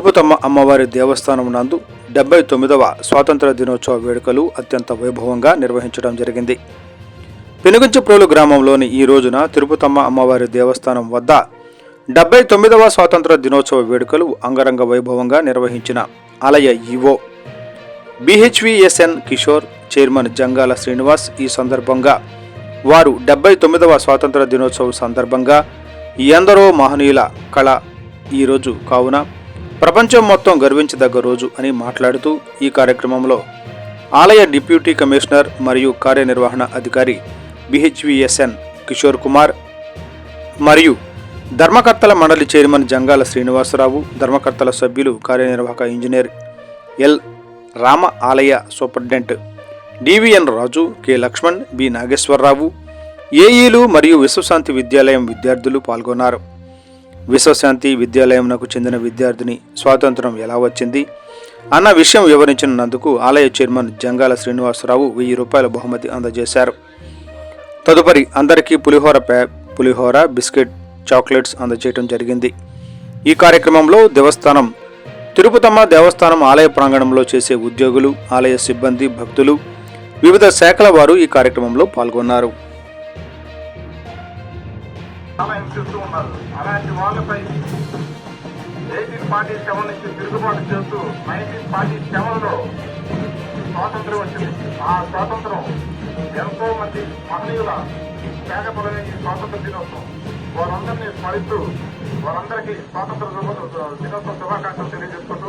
తిరుపతమ్మ అమ్మవారి దేవస్థానం నందు డెబ్బై తొమ్మిదవ స్వాతంత్ర దినోత్సవ వేడుకలు అత్యంత వైభవంగా నిర్వహించడం జరిగింది. పెనుగంచిప్రోలు గ్రామంలోని ఈ రోజున తిరుపతమ్మ అమ్మవారి దేవస్థానం వద్ద డెబ్బై తొమ్మిదవ స్వాతంత్ర దినోత్సవ వేడుకలు అంగరంగ వైభవంగా నిర్వహించిన ఆలయ EO BHVSN Kishore chairman Jangala Srinivas ఈ సందర్భంగా వారు డెబ్బై తొమ్మిదవ స్వాతంత్ర దినోత్సవం సందర్భంగా ఎందరో మహనీయుల కళ ఈరోజు కావున ప్రపంచం మొత్తం గర్వించదగ్గ రోజు అని మాట్లాడుతూ ఈ కార్యక్రమంలో ఆలయ డిప్యూటీ కమిషనర్ మరియు కార్యనిర్వహణ అధికారి బిహెచ్విఎస్ఎన్ కిషోర్ కుమార్ మరియు ధర్మకర్తల మండలి చైర్మన్ జంగాల శ్రీనివాసరావు ధర్మకర్తల సభ్యులు కార్యనిర్వాహక ఇంజనీర్ ఎల్ రామ ఆలయ superintendent DVN Raju K Laxman B Nageswararao ఏఈలు మరియు విశ్వశాంతి విద్యాలయం విద్యార్థులు పాల్గొన్నారు. విశ్వశాంతి విద్యాలయంకు చెందిన విద్యార్థిని స్వాతంత్రం ఎలా వచ్చింది? అన్న విషయం వివరించినందుకు ఆలయ చైర్మన్ జంగాల శ్రీనివాసరావు వెయ్యి రూపాయల బహుమతి అందజేశారు. తదుపరి అందరికీ పులిహోర ప్యా పులిహోర బిస్కెట్ చాక్లెట్స్ అందజేయడం జరిగింది. ఈ కార్యక్రమంలో దేవస్థానం తిరుపతమ్మ దేవస్థానం ఆలయ ప్రాంగణంలో చేసే ఉద్యోగులు ఆలయ సిబ్బంది భక్తులు వివిధ శాఖల వారు ఈ కార్యక్రమంలో పాల్గొన్నారు. చాలా హింసిస్తూ ఉన్నారు. అలాంటి వాళ్ళపై ఎయిటీన్ ఫార్టీ సెవెన్ నుంచి తిరుగుబాటు చేస్తూ నైన్టీన్ ఫార్టీ సెవెన్లో స్వాతంత్రం వచ్చింది. ఆ స్వాతంత్రం ఎంతో మంది మహనీయుల త్యాగపడమే ఈ స్వాతంత్ర దినోత్సవం. వారందరినీ స్మరిస్తూ వారందరికీ స్వాతంత్ర దినోత్సవ దినోత్సవ శుభాకాంక్షలు తెలియజేస్తున్నారు